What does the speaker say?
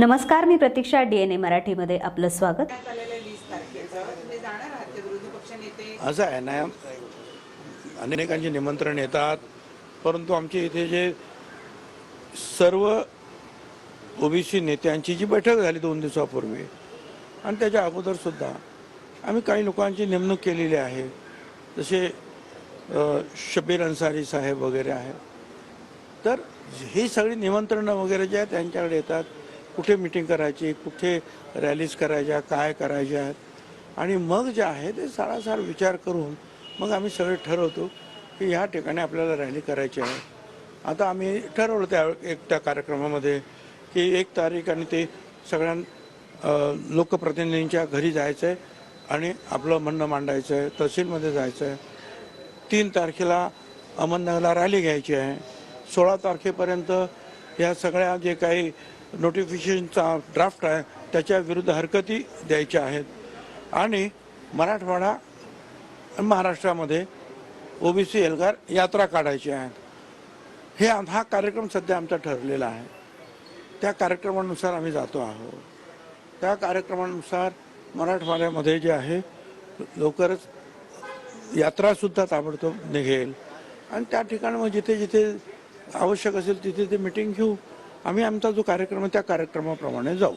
नमस्कार मी प्रतीक्षा डीएनए मराठीमध्ये आपलं स्वागत. असं आहे ना अनेकांचे निमंत्रण येतात परंतु आमच्या इथे जे सर्व ओबीसी नेत्यांची जी बैठक झाली दोन दिवसापूर्वी आणि त्याच्या अगोदर सुद्धा आम्ही काही लोकांची नेमणूक केलेली आहे. जसे शबीर अन्सारी साहेब वगैरे आहेत. तर ही सगळी निमंत्रणं वगैरे जे आहेत त्यांच्याकडे येतात. कुठे मिटिंग करायची कुठे रॅलीज करायच्या काय करायच्या. आहेत आणि मग जे आहे ते सारासार विचार करून मग आम्ही सगळे ठरवतो की ह्या ठिकाणी आपल्याला रॅली करायची आहे. आता आम्ही ठरवलं त्या एक त्या कार्यक्रमामध्ये की एक तारीख आणि ते सगळ्या लोकप्रतिनिधींच्या घरी जायचं आहे आणि आपलं म्हणणं मांडायचं आहे तहसीलमध्ये जायचं आहे तीन तारखेला अहमदनगरला रॅली घ्यायची आहे. सोळा तारखेपर्यंत या सगळ्या जे काही नोटिफिकेशनचा ड्राफ्ट आहे त्याच्या विरुद्ध हरकती द्यायच्या आहेत. आणि मराठवाडा महाराष्ट्रामध्ये ओबीसी एल्गार यात्रा काढायची आहेत. हे आम- हा कार्यक्रम सध्या आमचा ठरलेला आहे. त्या कार्यक्रमानुसार आम्ही जातो आहोत. त्या कार्यक्रमानुसार मराठवाड्यामध्ये जे आहे लवकरच यात्रासुद्धा ताबडतोब निघेल. आणि त्या ठिकाणी मग जिथे जिथे आवश्यक असेल तिथे ते मिटिंग घेऊ. आम्ही आमचा जो कार्यक्रम आहे त्या कार्यक्रमाप्रमाणे जाऊ.